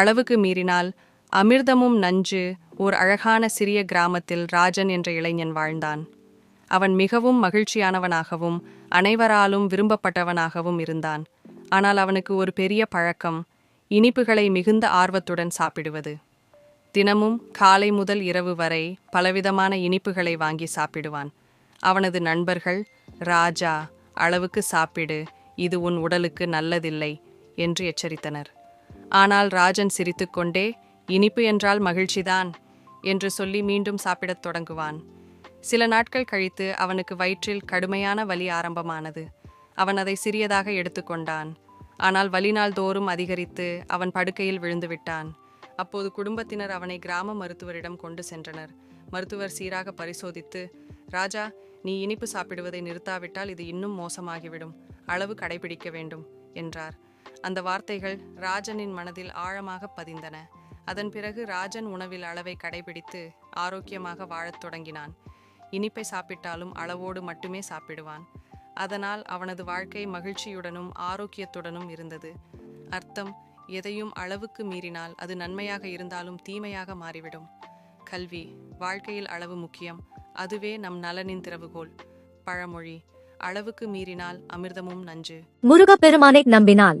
அளவுக்கு மீறினால் அமிர்தமும் நஞ்சு ஓர் அழகான சிறிய கிராமத்தில் ராஜன் என்ற இளைஞன் வாழ்ந்தான். அவன் மிகவும் மகிழ்ச்சியானவனாகவும் அனைவராலும் விரும்பப்பட்டவனாகவும் இருந்தான். ஆனால் அவனுக்கு ஒரு பெரிய பழக்கம் இனிப்புகளை மிகுந்த ஆர்வத்துடன் சாப்பிடுவது. தினமும் காலை முதல் இரவு வரை பலவிதமான இனிப்புகளை வாங்கி சாப்பிடுவான். அவனது நண்பர்கள் ராஜா அளவுக்கு சாப்பிடு இது உன் உடலுக்கு நல்லதில்லை என்று எச்சரித்தனர். ஆனால் ராஜன் சிரித்துக்கொண்டே இனிப்பு என்றால் மகிழ்ச்சிதான் என்று சொல்லி மீண்டும் சாப்பிடத் தொடங்குவான். சில நாட்கள் கழித்து அவனுக்கு வயிற்றில் கடுமையான வலி ஆரம்பமானது. அவன் அதை சிறியதாக எடுத்துக்கொண்டான். ஆனால் வலி நாள் தோறும் அதிகரித்து அவன் படுக்கையில் விழுந்து விட்டான். அப்போது குடும்பத்தினர் அவனை கிராம மருத்துவரிடம் கொண்டு சென்றனர். மருத்துவர் சீராக பரிசோதித்து ராஜா நீ இனிப்பு சாப்பிடுவதை நிறுத்தாவிட்டால் இது இன்னும் மோசமாகிவிடும். அளவு கடைபிடிக்க வேண்டும் என்றார். அந்த வார்த்தைகள் ராஜனின் மனதில் ஆழமாக பதிந்தன. அதன் பிறகு ராஜன் உணவில் அளவை கடைபிடித்து ஆரோக்கியமாக வாழத் தொடங்கினான். இனிப்பை சாப்பிட்டாலும் அளவோடு மட்டுமே சாப்பிடுவான். அதனால் அவனது வாழ்க்கை மகிழ்ச்சியுடனும் ஆரோக்கியத்துடனும் இருந்தது. அர்த்தம் எதையும் அளவுக்கு மீறினால் அது நன்மையாக இருந்தாலும் தீமையாக மாறிவிடும். கல்வி வாழ்க்கையில் அளவு முக்கியம். அதுவே நம் நலனின் திறவுகோல். பழமொழி அளவுக்கு மீறினால் அமிர்தமும் நஞ்சு. முருகப்பெருமானை நம்பினால்.